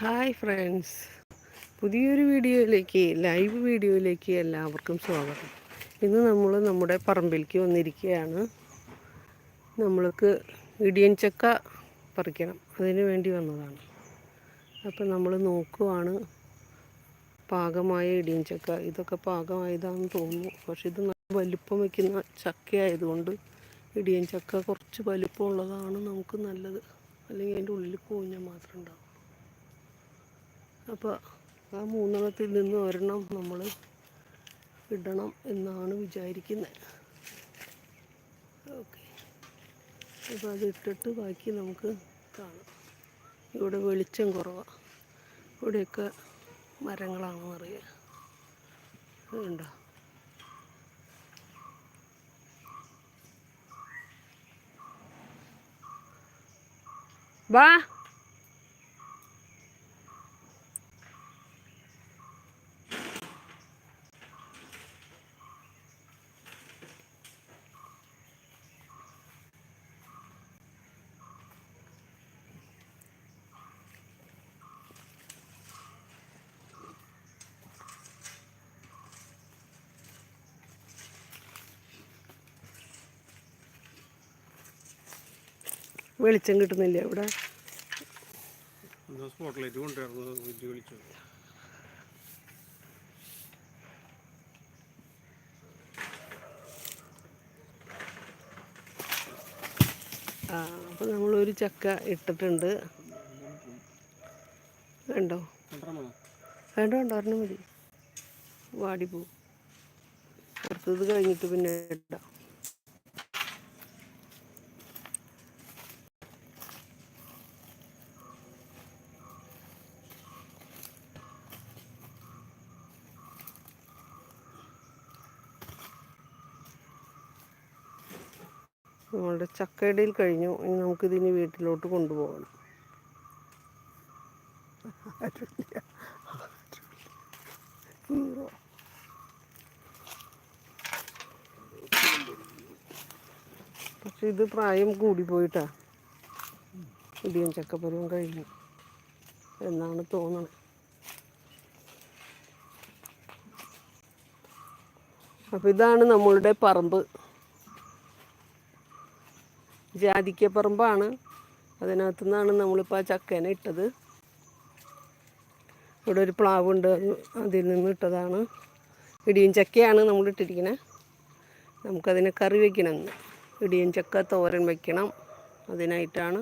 Hi friends പുതിയൊരു വീഡിയോയിലേക്ക് live വീഡിയോയിലേക്ക് എല്ലാവർക്കും സ്വാഗതം. ഇന്ന് നമ്മൾ നമ്മുടെ പറമ്പിലേക്ക് വന്നിരിക്കുകയാണ്. നമ്മൾക്ക് ഇടിയൻ ചക്ക പറിക്കണം. അതിന് വേണ്ടി വന്നതാണ്. അപ്പം നമ്മൾ നോക്കുവാണ് പാകമായ ഇടിയൻ ചക്ക. ഇതൊക്കെ പാകമായതാണെന്ന് തോന്നുന്നു. പക്ഷെ ഇത് നല്ല വലുപ്പം വയ്ക്കുന്ന ചക്ക ആയതുകൊണ്ട് ഇടിയൻ ചക്ക കുറച്ച് വലിപ്പമുള്ളതാണ് നമുക്ക് നല്ലത്. അല്ലെങ്കിൽ അതിന്റെ ഉള്ളിൽ കൂഞ്ഞ മാത്രം ഉണ്ടാവും. അപ്പോൾ ആ മൂന്നെണ്ണത്തിൽ നിന്ന് ഒരെണ്ണം നമ്മൾ ഇടണം എന്നാണ് വിചാരിക്കുന്നത് ഓക്കെ. അപ്പോൾ അത് ഇട്ടിട്ട് ബാക്കി നമുക്ക് കാണാം. ഇവിടെ വെളിച്ചം കുറവാണ് ഇവിടെയൊക്കെ മരങ്ങളാണെന്നറിയാം. അതുണ്ടോ വാ. വെളിച്ചം കിട്ടുന്നില്ല ഇവിടെ? എന്താ സ്പോട്ട് ലൈറ്റ് കൊണ്ടുവരുന്നത് വലിയ വിളിച്ചു ആ അപ്പോൾ നമ്മളൊരു ചക്ക ഇട്ടിട്ടുണ്ട്. വേണ്ടോ? വേണ്ട? വേണ്ട ഒരെണ്ണം മതി. വാടി പോവും അടുത്തത് കഴിഞ്ഞിട്ട് പിന്നെ ഇടാം. നമ്മളുടെ ചക്കയിടയിൽ കഴിഞ്ഞു. ഇനി നമുക്കിതിനി വീട്ടിലോട്ട് കൊണ്ടുപോകണം. പക്ഷെ ഇത് പ്രായം കൂടിപ്പോയിട്ടാ ഇടിയൻ ചക്കപ്പരുവം കഴിഞ്ഞു. എന്നാണ് തോന്നുന്നത് അപ്പം ഇതാണ് നമ്മളുടെ പറമ്പ്. ജാതിക്കപ്പറമ്പാണ് അതിനകത്തു നിന്നാണ് നമ്മളിപ്പോൾ ആ ചക്കേനെ ഇട്ടത്. ഇവിടെ ഒരു പ്ലാവുണ്ട്. അത് അതിൽ നിന്ന് ഇട്ടതാണ്. ഇടിയും ചക്കയാണ് നമ്മൾ ഇട്ടിരിക്കുന്നത് നമുക്കതിനെ കറി വയ്ക്കണം ഇടിയും ചക്ക തോരൻ വയ്ക്കണം അതിനായിട്ടാണ്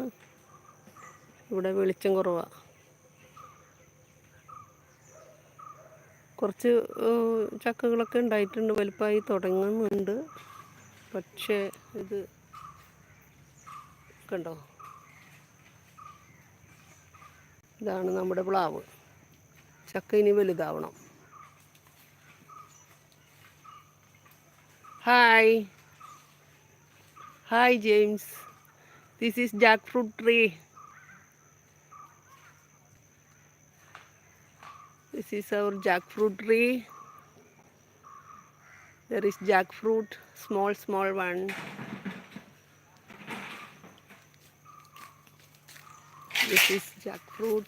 ഇവിടെ വെളിച്ചം കുറവാണ് കുറച്ച് ചക്കകളൊക്കെ ഉണ്ടായിട്ടുണ്ട്. വലുപ്പമായി തുടങ്ങുന്നുണ്ട്. പക്ഷേ ഇത് കണ്ടോ? ഇതാണ് നമ്മുടെ പ്ലാവ്. ചക്ക ഇനി വലുതാവണം. Hi hi James this is jackfruit tree this is our jackfruit tree there is jackfruit small this is jackfruit.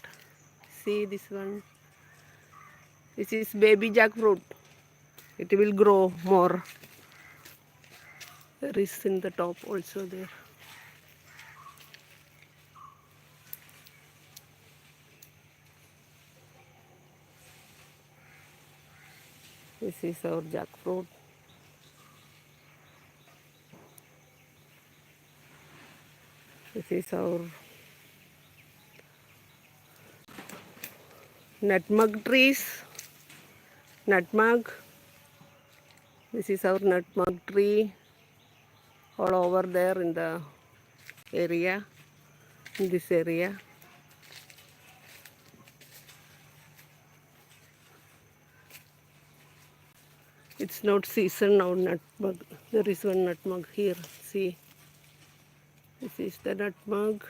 See this one. This is baby jackfruit. It will grow more. There is in the top also there. This is our jackfruit. This is our nutmeg trees. Nutmeg. This is our nutmeg tree all over there in the area in this area. It's not season now nutmeg. There is one nutmeg here. See? This is the nutmeg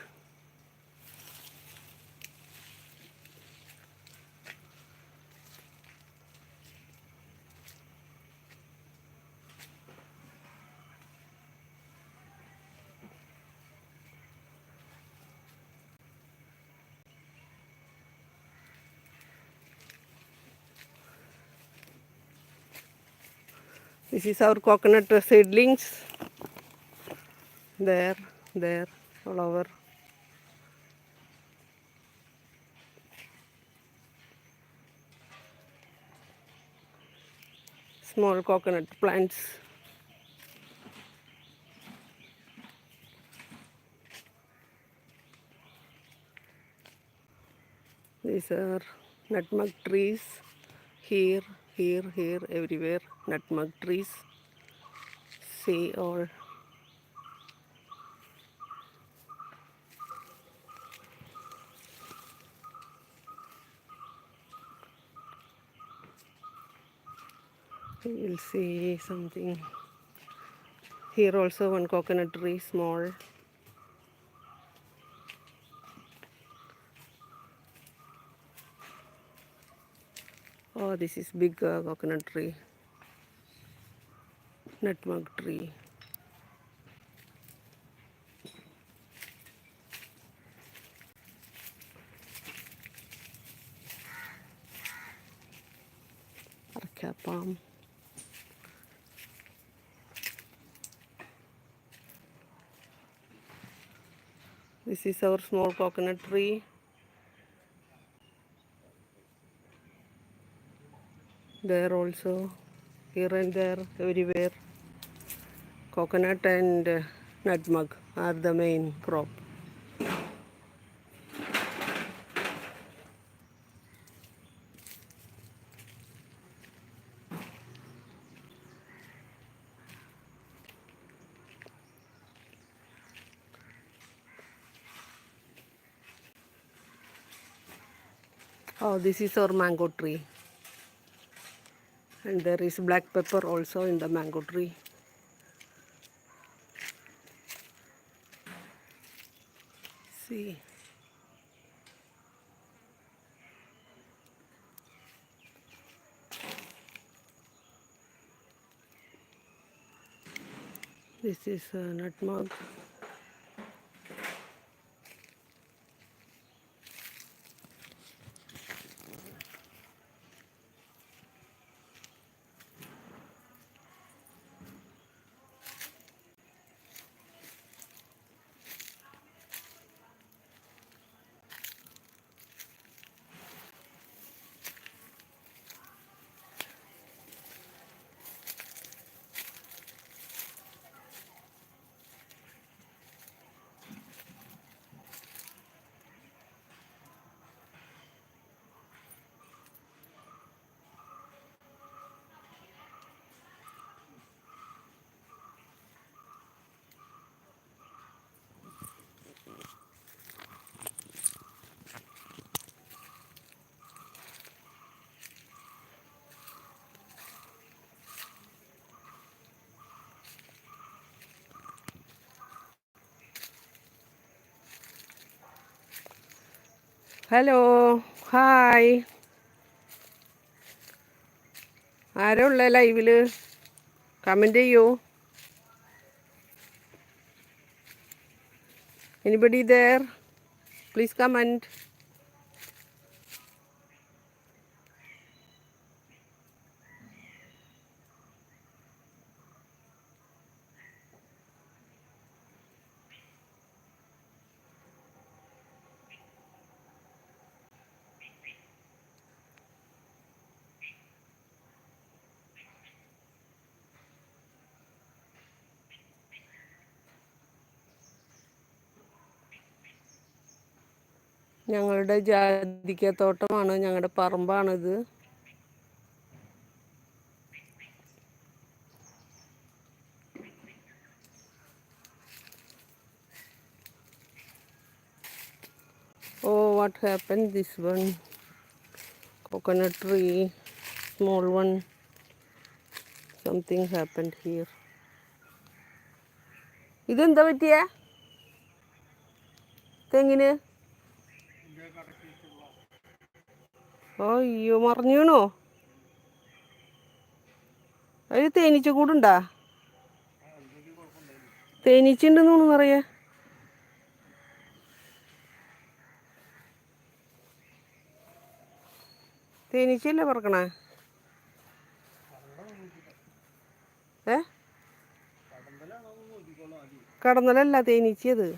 This is our coconut seedlings. There, there, all over. Small coconut plants. These are nutmeg trees. Here, here, here, everywhere. Nutmeg trees. See all. You'll see something. Here also one coconut tree, small. This is big uh, coconut tree. Nutmeg tree. Arca palm. This is our small coconut tree. There also, here and there, everywhere. Coconut and uh, nutmeg are the main crop. Oh, this is our mango tree. And there is black pepper also in the mango tree. See. This is uh, nutmeg. Hello hi. ആരാ ഉള്ള comment comment ചെയ്യൂ. Anybody there please comment ഞങ്ങളുടെ ജാതിക്കത്തോട്ടമാണ് ഞങ്ങളുടെ പറമ്പാണിത് Oh, what happened? This one coconut tree, small one. Something happened here. ഇതെന്താ പറ്റിയ തെങ്ങിന് അയ്യോ മറിഞ്ഞീണോ അതിൽ തേനീച്ച കൂടുണ്ടാ? തേനീച്ചുണ്ടെന്ന് തോന്നുന്നറിയാ തേനീച്ചയല്ലേ പറക്കണേ? ഏ? കടന്നലല്ല തേനീച്ചത്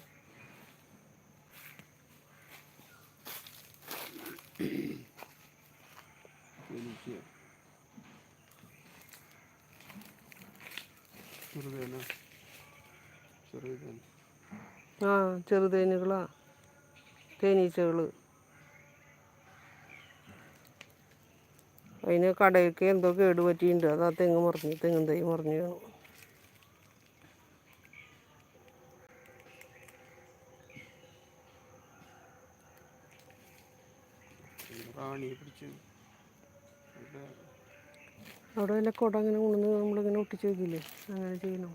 ആ ചെറുതേനുകളാ തേനീച്ചകൾ അതിന് കടയ്ക്ക് എന്തോ കേട് പറ്റിയിട്ടുണ്ട്. അത് ആ തെങ്ങ് മറിഞ്ഞു തെങ്ങും തൈ മറിഞ്ഞു ഇവിടെ അവിടെ വല്ല കുട അങ്ങനെ കൊണ്ടുവന്ന് നമ്മളിങ്ങനെ ഒട്ടിച്ച് വെക്കില്ലേ? അങ്ങനെ ചെയ്യണം?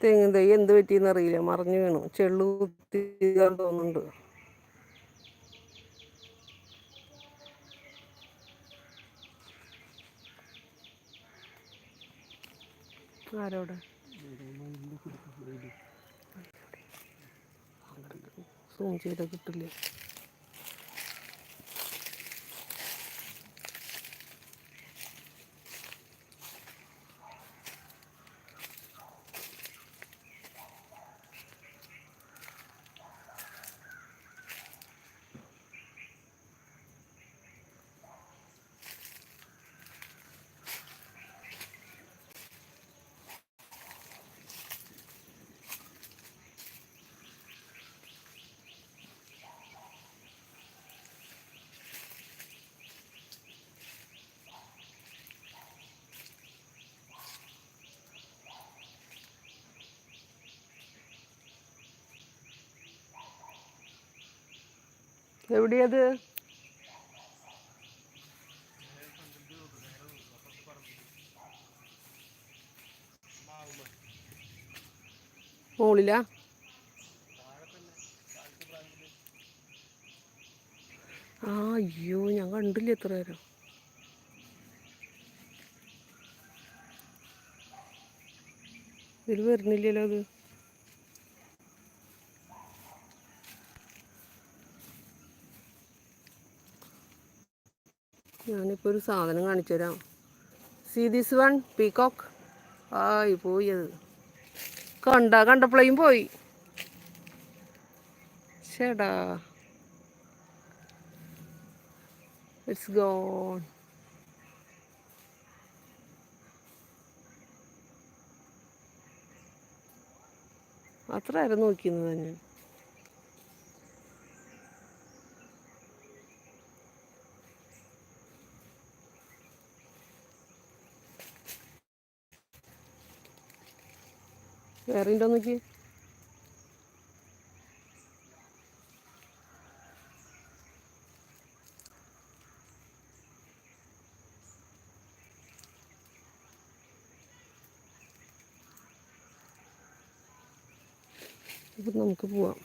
തെങ്ങും തൈ എന്ത് പറ്റിയെന്ന് അറിയില്ല. മറിഞ്ഞു വീണു. ചെള്ളു തോന്നുന്നുണ്ട്. ആരോട്? സൂം ചെയ്ത കിട്ടില്ലേ? എവിടെയത്? മോളില? ആ അയ്യോ ഞാൻ കണ്ടില്ല എത്ര നേരം. ഇതിൽ വരുന്നില്ലല്ലോ അത്. ഞാനിപ്പോൾ ഒരു സാധനം കാണിച്ചു തരാം സി ദിസ് വൺ പീകോക്ക് ആയി പോയി അത് കണ്ട കണ്ടപ്പോഴേയും പോയി. ചേടാ. ഇറ്റ്സ് ഗോൺ അത്ര ആരും നോക്കിയിരുന്നത് തന്നെ ഉണ്ടോ നോക്കി ഇപ്പം നമുക്ക് പോവാം.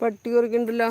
പട്ടി കുറിക്കണ്ടല്ലോ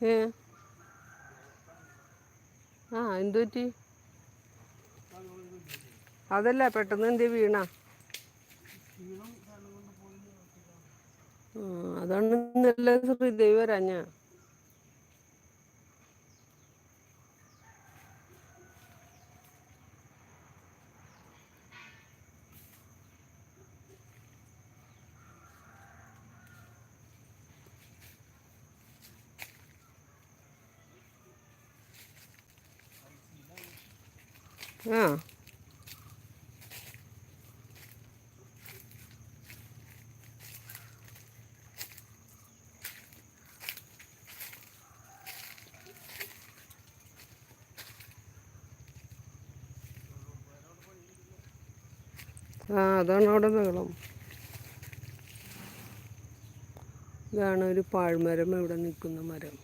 ഏ? ആ എന്തു പറ്റി അതല്ല പെട്ടെന്ന് എന്ത് വീണ? അതാണ് ഇന്നലെ ശ്രീദേവി വരാഞ്ഞ. ആ. ആ അതാണ് അവിടെ ബഹളം ഇതാണ് ഒരു പാഴ്മരം ഇവിടെ നിൽക്കുന്ന മരം.